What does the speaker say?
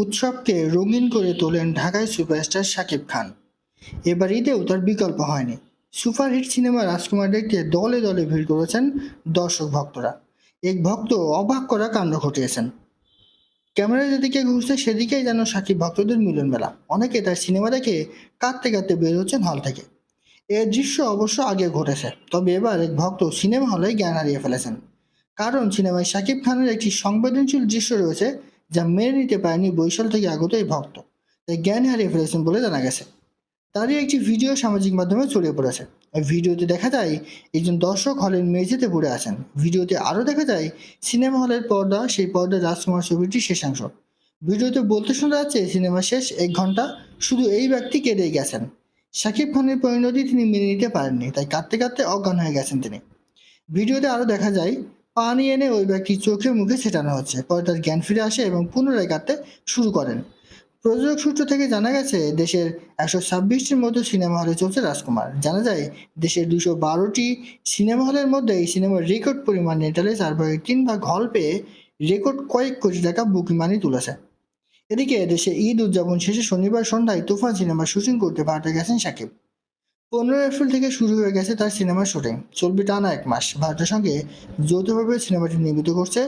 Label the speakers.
Speaker 1: উৎসবকে রঙিন করে তোলেন ঢাকায় সুপারস্টার শাকিব খান। এবার ঈদেও তার বিকল্প হয়নি। সুপারহিট সিনেমা রাজকুমার দেখতে দলে দলে ভিড় করেছেন দর্শক ভক্তরা। এক ভক্ত অবাক করা কাণ্ড ঘটিয়েছেন। ক্যামেরা যেদিকে ঘুরছে, সেদিকেই যেন সাকিব ভক্তদের মিলন মেলা অনেকে তার সিনেমা দেখে কাঁদতে কাঁদতে বের হচ্ছেন হল থেকে। এর দৃশ্য অবশ্য আগে ঘটেছে, তবে এবার এক ভক্ত সিনেমা হলে জ্ঞান হারিয়ে ফেলেছেন। কারণ সিনেমায় শাকিব খানের একটি সংবেদনশীল দৃশ্য রয়েছে যা মেনে নিতে পারেনি বৈশাল থেকে আগত এই ভক্ত, তাই জ্ঞান হারিয়ে ফেলেছেন বলে জানা গেছে। তারই একটি ভিডিও সামাজিক মাধ্যমে ছড়িয়ে পড়েছে। ভিডিওতে দেখা যায়, একজন দর্শক হলের মেঝেতে পড়ে আছেন। ভিডিওতে আরও দেখা যায়, সিনেমা হলের পর্দা, সেই পর্দায় রাজকুমার ছবিটি শেষাংশ ভিডিওতে বলতে শোনা যাচ্ছে সিনেমা শেষ এক ঘণ্টা শুধু এই ব্যক্তি কেঁদেই গেছেন। শাকিব খানের পরিণতি তিনি মেনে নিতে পারেননি, তাই কাঁদতে কাঁদতে অজ্ঞান হয়ে গেছেন তিনি। ভিডিওতে আরও দেখা যায় পানি এনে ওই ব্যক্তির চোখে মুখে ছেটানো হচ্ছে। পরে তার জ্ঞান ফিরে আসে এবং পুনরায় কাঁদতে শুরু করেন। প্রযোজক সূত্র থেকে জানা গেছে, দেশের একশো ছাব্বিশটির মতো সিনেমা হলে চলছে রাজকুমার। জানা যায়, দেশের দুশো বারোটি সিনেমা হলের মধ্যে এই সিনেমার রেকর্ড পরিমাণ নেটালে চার ভাগের তিন ভাগ হল পেয়ে রেকর্ড কয়েক কোটি টাকা বুকিং মানি তুলেছে। এদিকে দেশে ঈদ উদযাপন শেষে শনিবার সন্ধ্যায় তুফান সিনেমার শুটিং করতে ভারতে গেছেন সাকিব। পনেরো এপ্রিল থেকে শুরু হয়ে গেছে তার সিনেমার শুটিং চলবে টানা এক মাস। ভারতের সঙ্গে যৌথভাবে সিনেমাটি নির্মিত করছে